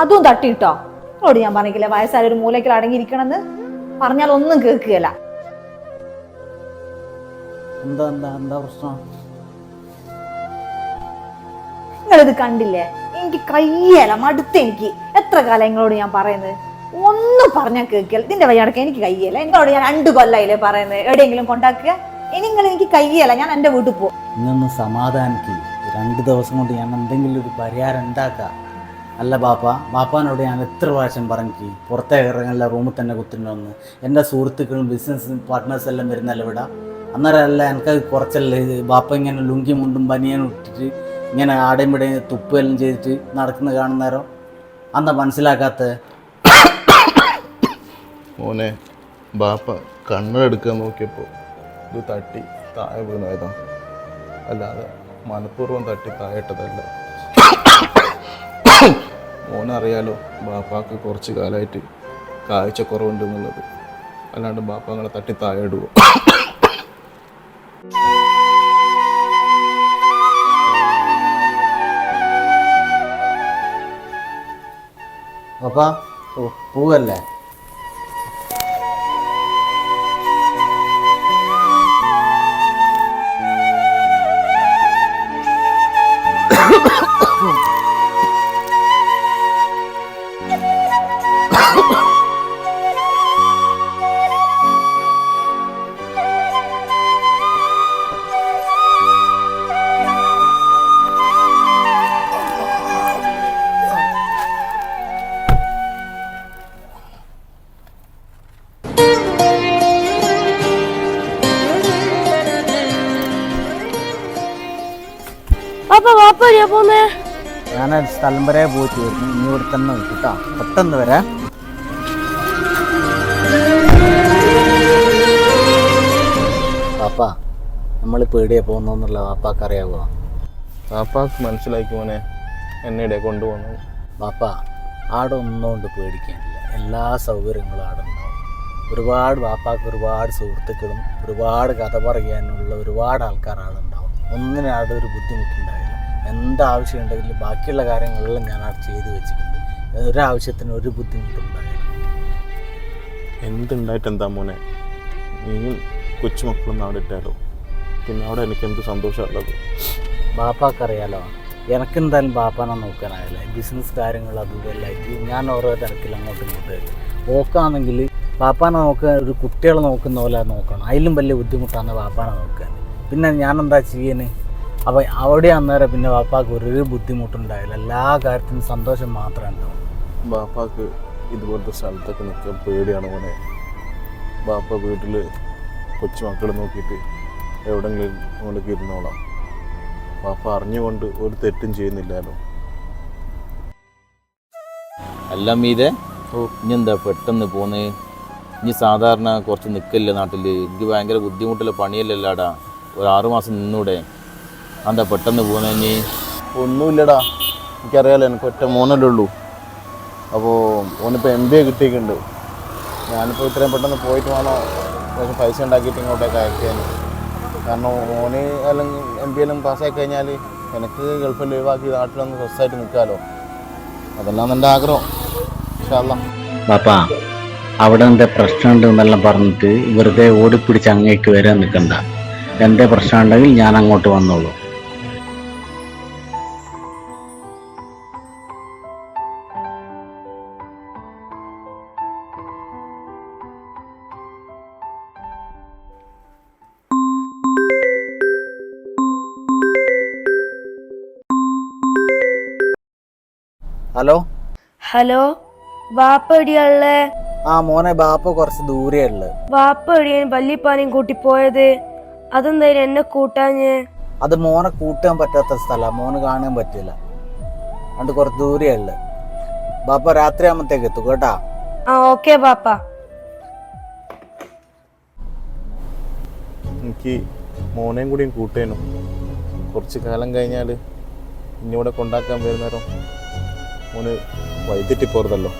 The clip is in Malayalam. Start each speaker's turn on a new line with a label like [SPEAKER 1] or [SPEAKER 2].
[SPEAKER 1] അതും തട്ടിയിട്ടോ? അവളോട് ഞാൻ പറഞ്ഞില്ല വയസ്സായ ഒരു മൂലയ്ക്കൽ അടങ്ങിയിരിക്കണമെന്ന്? പറഞ്ഞാൽ ഒന്നും കേൾക്കുകയല്ല.
[SPEAKER 2] എന്താ എന്താ എന്താ പ്രശ്നം?
[SPEAKER 1] നിങ്ങളിത് കണ്ടില്ലേ? എനിക്ക് കയ്യല മടുത്ത് എനിക്ക്. എത്ര കാലം നിങ്ങളോട് ഞാൻ പറയുന്നത്? ഒന്നും പറഞ്ഞാൽ കേൾക്കില്ല ഇതിന്റെ വഴിയടക്കം എനിക്ക് കയ്യല. എന്നോട് ഞാൻ രണ്ട് കൊല്ലായില്ലേ പറയുന്നത്? എവിടെയെങ്കിലും കൊണ്ടാക്കുക? ഇനി നിങ്ങൾ എനിക്ക് കയ്യല. ഞാൻ എന്റെ വീട്ടിൽ പോകും.
[SPEAKER 2] ഇന്നൊന്ന് സമാധാനിക്ക്. രണ്ട് ദിവസം കൊണ്ട് ഞാൻ എന്തെങ്കിലും ഒരു പരിഹാരം ഉണ്ടാക്കാം. അല്ല ബാപ്പ ബാപ്പാനോട് ഞാൻ എത്ര പ്രാവശ്യം പറഞ്ഞു പുറത്തെ ഇറങ്ങല്ല റൂമിൽ തന്നെ കുത്തിണ്ടോന്ന് എന്റെ സുഹൃത്തുക്കളും ബിസിനസ് പാർട്ട്നേഴ്സ് എല്ലാം വരുന്നല്ല ഇവിടെ? അന്നേരം അല്ല എനിക്ക് കുറച്ചല്ലേ ബാപ്പ ഇങ്ങനെ ലുങ്കി മുണ്ടും ബനിയനും ഇട്ടിട്ട് ഇങ്ങനെ ആടയും ഇടയും തുപ്പുമെല്ലാം ചെയ്തിട്ട് നടക്കുന്ന കാണുന്നേരം അന്ന് മനസ്സിലാക്കാത്ത
[SPEAKER 3] മോനെ ബാപ്പ കണ്ണെടുക്കാൻ നോക്കിയപ്പോൾ ഇത് തട്ടി താഴെ വീണതാ. അല്ലാതെ മനഃപൂർവം തട്ടി താഴെട്ടതല്ല അറിയാലോ ബാപ്പാക്ക് കുറച്ച് കാലമായിട്ട് കാഴ്ച കുറവുണ്ടെന്നുള്ളത് അല്ലാണ്ട് ബാപ്പ അങ്ങനെ തട്ടി താഴെ ഇടുവോ
[SPEAKER 2] പോവല്ലേ? ഞാനൊരു സ്ഥലം വരെ പോയിട്ട് വരുന്നു ഇനി ഇവിടെ തന്നെ നിൽക്കും. കേട്ടോ പെട്ടെന്ന് വരാം. പാപ്പ നമ്മൾ പേടിയെ പോകുന്നുള്ള വാപ്പാക്ക് അറിയാവോ?
[SPEAKER 3] വാപ്പാക്ക് മനസ്സിലാക്കി മോനെ എന്നെ ഇടയെ കൊണ്ടുപോകുന്നു
[SPEAKER 2] പാപ്പ ആടെ ഒന്നുകൊണ്ട് പേടിക്കാനില്ല. എല്ലാ സൗകര്യങ്ങളും ആടെ ഉണ്ടാവും. ഒരുപാട് വാപ്പാക്ക് ഒരുപാട് സുഹൃത്തുക്കളും ഒരുപാട് കഥ പറയാനുള്ള ഒരുപാട് ആൾക്കാർ ആടെ ഉണ്ടാവും. ഒന്നിനും ആടെ ഒരു ബുദ്ധിമുട്ടുണ്ടാവില്ല. എന്താവശ്യം ഉണ്ടെങ്കിലും ബാക്കിയുള്ള കാര്യങ്ങളെല്ലാം ഞാൻ ആടെ ചെയ്തു വെച്ചിട്ടുണ്ട്. ഒരാവശ്യത്തിന് ഒരു ബുദ്ധിമുട്ടുണ്ടാവില്ല
[SPEAKER 3] എന്തുണ്ടായിട്ട് എന്താ മോനെ? നീയും കൊച്ചുമക്കളും അവിടെ ഇട്ടാലോ പിന്നെ അവിടെ എനിക്ക് എന്ത് സന്തോഷമുള്ളത്?
[SPEAKER 2] ബാപ്പാക്കറിയാലോ? എനിക്കെന്തായാലും ബാപ്പാനെ നോക്കാനായാലേ. ബിസിനസ് കാര്യങ്ങൾ അതും ഇതെല്ലാം ഞാൻ ഓരോ തിരക്കിൽ അങ്ങോട്ടും ഇങ്ങോട്ടും ഓക്കാണെങ്കിൽ ബാപ്പാനെ നോക്കുക ഒരു കുട്ടികളെ നോക്കുന്ന പോലെ നോക്കണം. അതിലും വലിയ ബുദ്ധിമുട്ടാണ് ബാപ്പാനെ നോക്കാൻ. പിന്നെ ഞാൻ എന്താ ചെയ്യുന്നത് അപ്പോൾ അവിടെ അന്നേരം പിന്നെ ബാപ്പാക്ക് ഒരു ബുദ്ധിമുട്ടുണ്ടായില്ല. എല്ലാ കാര്യത്തിനും സന്തോഷം മാത്രമേ ഉണ്ടാവും
[SPEAKER 3] ബാപ്പാക്ക് ഇതുപോലത്തെ സ്ഥലത്തൊക്കെ നിൽക്കാൻ പേടിയാണ് മോനെ. ബാപ്പ വീട്ടിൽ കൊച്ചുമക്കളെ നോക്കിയിട്ട് എവിടെങ്കിലും കൊണ്ടൊക്കെ ഇരുന്നോളാം പാപ്പ അറിഞ്ഞുകൊണ്ട് ഒരു തെറ്റും ചെയ്യുന്നില്ലല്ലോ
[SPEAKER 4] അല്ല മീതെ ഇനി എന്താ പെട്ടെന്ന് പോന്നേ? ഇനി സാധാരണ കുറച്ച് നിൽക്കല്ലേ നാട്ടിൽ എനിക്ക് ഭയങ്കര ബുദ്ധിമുട്ടുള്ള പണിയല്ലല്ലാടാ. ഒരു ആറു മാസം നിന്നൂടെ. എന്താ പെട്ടെന്ന് പോന്നെ ഇനി?
[SPEAKER 3] ഒന്നുമില്ലടാ. എനിക്കറിയാലോ എനിക്ക് ഒറ്റ മോനല്ലേ ഉള്ളൂ. അപ്പോൾ ഓനിപ്പോൾ എം ബി എ കിട്ടിയിട്ടുണ്ട്. ഞാനിപ്പോൾ ഇത്രയും പെട്ടെന്ന് പോയിട്ട് വേണം. കുറച്ച് പൈസ ഉണ്ടാക്കിയിട്ട് ഇങ്ങോട്ടേക്ക് അയക്കാൻ കാരണം ഓന് അല്ലെങ്കിൽ എം പി എല്ലാം പാസ്സായി കഴിഞ്ഞാൽ എനിക്ക് ഗൾഫിൽ ലീവാക്കി നാട്ടിലൊന്ന് സ്വസ്ഥമായിട്ട് നിൽക്കാമല്ലോ അതെല്ലാം എന്റെ ആഗ്രഹം. ഇഷ്ടമല്ല
[SPEAKER 2] പാപ്പാ അവിടെ എന്താ പ്രശ്നമുണ്ട് എന്നെല്ലാം പറഞ്ഞിട്ട് വെറുതെ ഓടിപ്പിടിച്ച് അങ്ങേക്ക് വരാൻ നിൽക്കണ്ട. എന്റെ പ്രശ്നമുണ്ടെങ്കിൽ ഞാൻ അങ്ങോട്ട് വന്നോളൂ. ഹലോ?
[SPEAKER 5] ഹലോ? വാപ്പ എവിടെയാളേ
[SPEAKER 2] ആ മോനെ ബാപ്പ കുറച്ച് ദൂരെ ഉള്ളത്
[SPEAKER 5] വാപ്പ എവിടെയാണ് വല്യപ്പാനെയും കൂട്ടി പോയത്. അതെന്തായാലും എന്നെ കൂട്ടാഞ്ഞ്.
[SPEAKER 2] അത് മോനെ കൂട്ടാൻ പറ്റാത്ത സ്ഥലമാണ് മോന് കാണാൻ പറ്റില്ല. അതുകൊണ്ട് കുറച്ച് ദൂരെ ഉള്ളത് ബാപ്പ രാത്രി ആകുമ്പത്തേക്ക് എത്തും കേട്ടാ?
[SPEAKER 5] ആ ഓക്കെ വാപ്പ.
[SPEAKER 3] എനിക്ക് മോനെയും കൂടിയും കൂട്ടേനു. കുറച്ച് കാലം കഴിഞ്ഞാൽ ഇന്നിവിടെ കൊണ്ടാക്കാൻ വരുന്നേരം മോന് വൈദ്യുതി പോറതല്ലോ